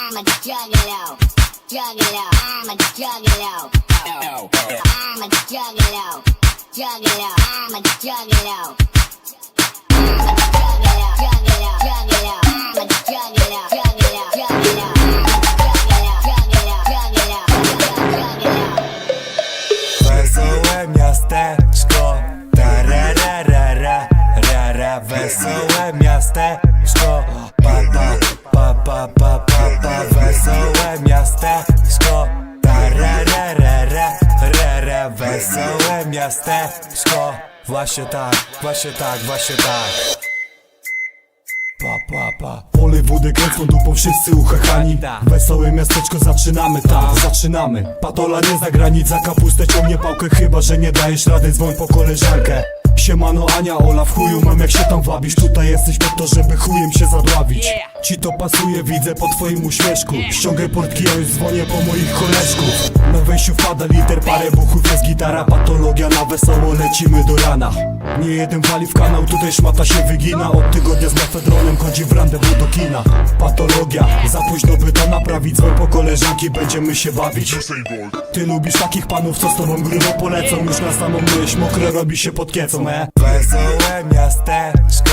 I'm a juggalo, juggalo, I'm a juggalo, I'm a juggalo, juggalo, I'm a juggalo. I'm a juggalo, juggalo, juggalo, I'm a juggalo. Wesołe miasteczko Tarararara Rara Wesołe miasteczko Rara Wesołe miasteczko. Właśnie tak, właśnie tak, właśnie tak. Pa, pa, pa. Pole wody kręcą dupą wszyscy uchachani. Wesołe miasteczko zaczynamy, tak, zaczynamy. Patola nie za granic, za kapustę ciągnie pałkę Chyba, że nie dajesz rady, dzwoń po koleżankę. Siemano Ania, Ola w chuju mam jak się tam wabisz. Tutaj jesteś po to, żeby chujem się zadławić Ci to pasuje, widzę po twoim uśmieszku. Ściągaj portki, ja już dzwonię po moich koleżków. Na wejściu wpada liter, parę buchów, jest gitara Patologia na wesoło, lecimy do rana. Nie jeden wali w kanał, tutaj szmata się wygina. Od tygodnia z mefedronem chodzi w randewu do kina. Patologia, za późno by to naprawić po koleżanki, będziemy się bawić. Ty lubisz takich panów, co z tobą grubo polecą. Już na samą myśl, mokre robi się pod kiecą, e? Wesołe miasteczko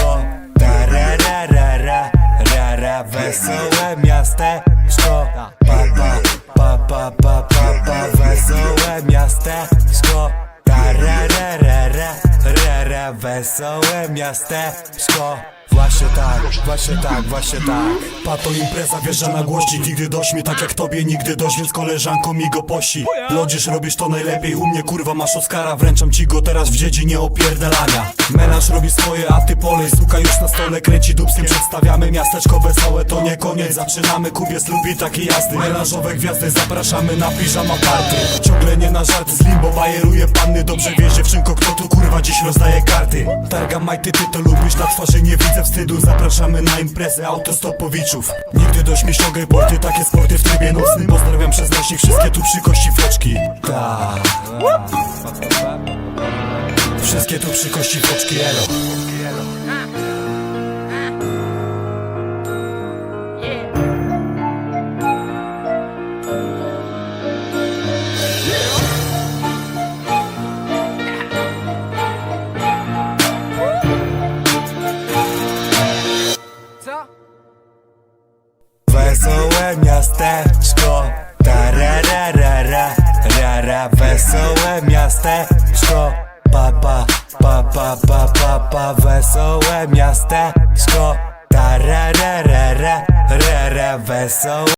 Wesołe miasteczko Pa pa pa pa pa pa pa Wesołe miasteczko Tarararara Rara Wesołe miasteczko Właśnie tak, właśnie tak, właśnie tak. Pato impreza wjeżdża na głośnik Nigdy dość mnie tak jak tobie, nigdy dość Więc koleżanko mi go posi. Lodzisz robisz to najlepiej U mnie kurwa masz Oscara Wręczam ci go teraz w dziedzinie opierdalania. Melanż robi swoje, a ty polej Suka już na stole kręci dubskiem Przedstawiamy miasteczko wesołe, to nie koniec. Zaczynamy, kubiec lubi takie jazdy. Melanżowe gwiazdy zapraszamy na piżama party. Ciągle nie na żarty z limbo Bajeruje panny, dobrze wiesz dziewczynko Kto tu kurwa dziś rozdaje karty? Targa majty, ty to lubisz Na twarzy nie widzę wstydu Zapraszamy na imprezę autostopowiczów. Nigdy dość mi ściągaj porty Takie sporty w trybie nocnym. Pozdrawiam przez naszych wszystkie tu przy kości Tak Wszystkie tu przy kości foczki elo Wesołe miasteczko Tarararara Rara Wesołe miasteczko Pa pa pa pa pa pa pa Wesołe miasteczko Tarararara Rara Wesołe